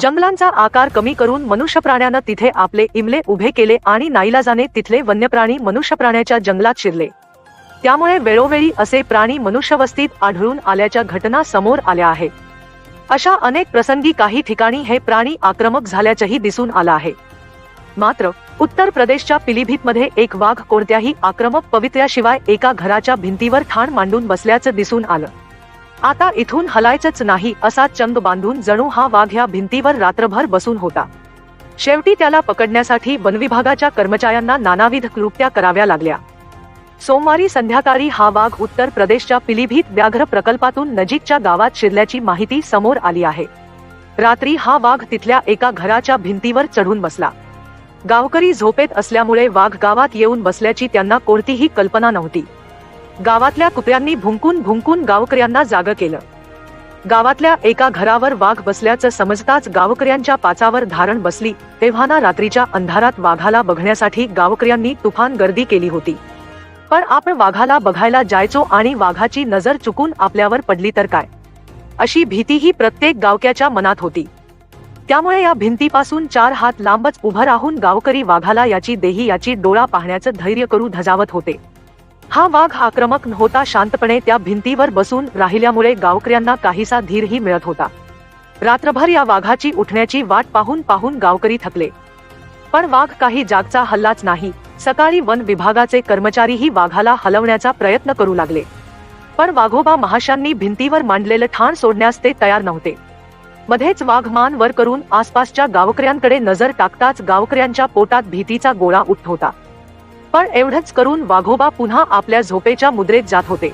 जंगलांचा आकार कमी करून मनुष्य प्राण्यानं तिथे आपले इमले उभे केले आणि नाईलाजाने तिथले वन्यप्राणी मनुष्य प्राण्याच्या जंगलात शिरले. त्यामुळे वेळोवेळी असे प्राणी मनुष्यवस्तीत आढळून आल्याच्या घटना समोर आल्या आहेत. अशा अनेक प्रसंगी काही ठिकाणी हे प्राणी आक्रमक झाल्याचंही दिसून आलं आहे. मात्र उत्तर प्रदेशच्या पिलिभीतमध्ये एक वाघ कोणत्याही आक्रमक पवित्र्याशिवाय एका घराच्या भिंतीवर ठाण मांडून बसल्याचं दिसून आलं. आता इथून हलायचंच नाही असा चंग बांधून जणू हा वाघ या भिंतीवर रात्रभर बसून होता. शेवटी त्याला पकडण्यासाठी वनविभागाच्या कर्मचाऱ्यांना नानाविध कृत्या कराव्या लागल्या. सोमवारी संध्याकाळी हा वाघ उत्तर प्रदेशच्या पिलीभीत व्याघ्र प्रकल्पातून नजीकच्या गावात शिरल्याची माहिती समोर आली आहे. रात्री हा वाघ तिथल्या एका घराच्या भिंतीवर चढून बसला. गावकरी झोपेत असल्यामुळे वाघ गावात येऊन बसल्याची त्यांना कोणतीही कल्पना नव्हती. गावातल्या कुत्र्यांनी भुंकून भुंकून गावकऱ्यांना जाग केलं. गावातल्या एका घरावर वाघ बसल्याचं समजताच गावकऱ्यांच्या पाचावर धारण बसली तेव्हा रात्रीच्या अंधारात वाघाला बघण्यासाठी गावकऱ्यांनी तुफान गर्दी केली होती. पण आपण वाघाला बघायला जायचो आणि वाघाची नजर चुकून आपल्यावर पडली तर काय? अशी भीती ही प्रत्येक गावक्याच्या मनात होती. त्यामुळे या भिंतीपासून चार हात लांबच उभं राहून गावकरी वाघाला याची देही याची डोळा पाहण्याचं धैर्य करू धजावत होते. हा वाघ आक्रमक नव्हता शांतपणे त्या भिंतीवर बसून राहिल्यामुळे गावकऱ्यांना काहीसा धीरही मिळत होता. रात्रभर या वाघाची उठण्याची वाट पाहून पाहून गावकरी थकले. पण वाघ काही जागचा हल्लाच नाही. सकाळी वन विभागाचे कर्मचारीही वाघाला हलवण्याचा प्रयत्न करू लागले. पण वाघोबा महाशांनी भिंतीवर मांडलेलं ठाण सोडण्यास ते तयार नव्हते. मध्येच वाघ मान वर करून आसपासच्या गावकऱ्यांकडे नजर टाकताच गावकऱ्यांच्या पोटात भीतीचा गोळा उठत होता. पण एवढंच करून वाघोबा पुन्हा आपल्या झोपेच्या मुद्रेत जात होते.